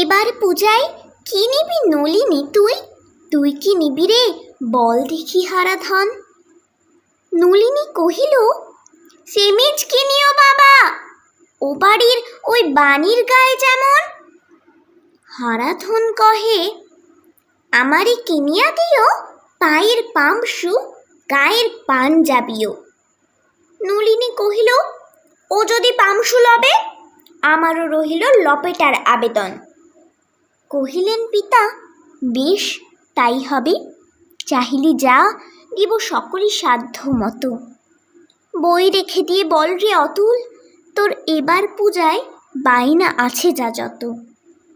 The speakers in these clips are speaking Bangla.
এবার পূজায় কি নিবি নলিনী তুই? তুই কি নিবি রে? বল দেখি হারাধন নলিনী কহিল সেমিজ কিনিও বাবা? ও বাড়ির ওই বাণীর গায়ে যেমন। হারাধন কহে আমারই কিনিয়া দিও, পায়ের পামসু, গায়ের পাঞ্জাবিও নলিনী কহিল, ও যদি পামসু লবে, আমারও রহিল লপেটার আবেদন। কহিলেন, পিতা, বেশ, তাই হবে। চাহিলি যা, দিব সকলই সাধ্য মতো। বই রেখে দিয়ে বল রে অতুল, তোর এবার পূজায় বাইনা আছে যা যত।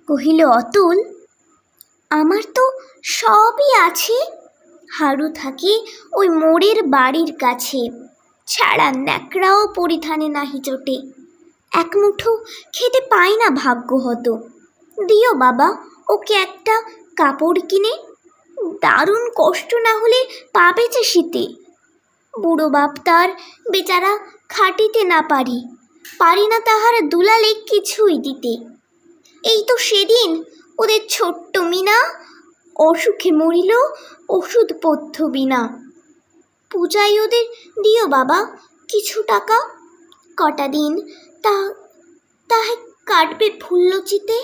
কহিল, অতুল, আমার তো সবই আছে। হারু থাকে ওই মোড়ের বাড়ির কাছে। ছাড়া ন্যাকড়াও পরিধানে নাহি চোটে। এক মুঠো খেতে পায় না ভাগ্য হতো দিও বাবা, ওকে একটা কাপড় কিনে। দারুণ কষ্ট না হলে পাবে যে শীতে। বুড়ো বাপ তার বেচারা খাটিতে না পারি পারি না তাহার দুলালে কিছুই দিতে। এই তো সেদিন ওদের ছোট্ট মিনা অসুখে মরিল, ওষুধ পথ্য বিনা। পূজায় ওদের, দিও বাবা, কিছু টাকা। কটা দিন তা, তাহে কাটবে ফুল্লচিতে